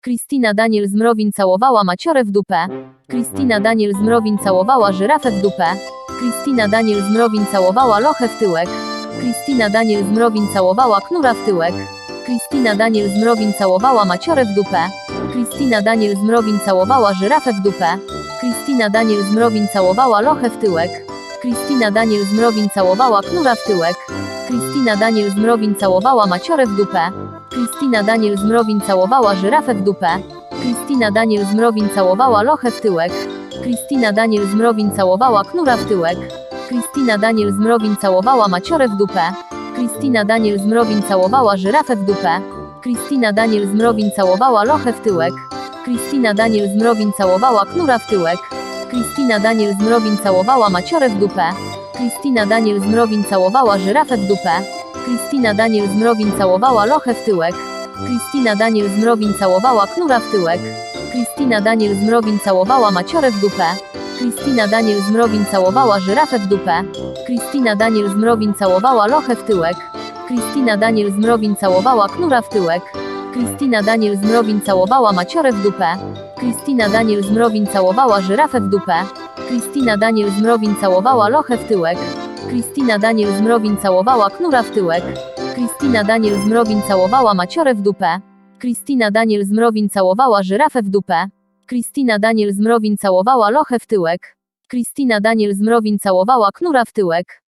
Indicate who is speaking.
Speaker 1: Kristina Daniel Zmrowin całowała Maciorę w dupę. Kristina Daniel Zmrowin całowała żyrafę w dupę. Kristina Daniel Zmrowin całowała lochę w tyłek. Kristina Daniel Zmrowin całowała knura w tyłek. Kristina Daniel Zmrowin całowała Maciorę w dupę. Kristina Daniel Zmrowin całowała żyrafę w dupę. Kristina Daniel Zmrowin całowała lochę w tyłek. Kristina Daniel Zmrowin całowała knura w tyłek. Kristina Daniel Zmrowin całowała Maciorę w dupę. Kristina Daniel Zmrowin całowała żyrafę w dupę. Kristina Daniel Zmrowin całowała lochę w tyłek. Kristina Daniel Zmrowin całowała knura w tyłek. Kristina Daniel Zmrowin całowała Maciorę w dupę. Kristina Daniel Zmrowin całowała żyrafę w dupę. Kristina Daniel Zmrowin całowała lochę w tyłek. Kristina Daniel Zmrowin całowała knura w tyłek. Kristina Daniel Zmrowin całowała Maciorę w dupę. Kristina Daniel całowała żyrafę w dupę. Kristina Daniel Zmrowin całowała lochę w tyłek. Kristina Daniel Zmrowin całowała knura w tyłek. Kristina Daniel Zmrowin całowała Maciorę w dupę. Kristina Daniel Zmrowin całowała żyrafę w dupę. Kristina Daniel Zmrowin całowała lochę w tyłek. Kristina Daniel Zmrowin całowała knura w tyłek. Kristina Daniel Zmrowin całowała Maciorę w dupę. Kristina Daniel Zmrowin całowała żyrafę w dupę. Kristina Daniel Zmrowin całowała lochę w tyłek. Kristina Daniel Zmrowin całowała knura w tyłek. Kristina Daniel Zmrowin całowała Maciorę w dupę. Kristina Daniel Zmrowin całowała żyrafę w dupę. Kristina Daniel Zmrowin całowała lochę w tyłek. Kristina Daniel Zmrowin całowała knura w tyłek.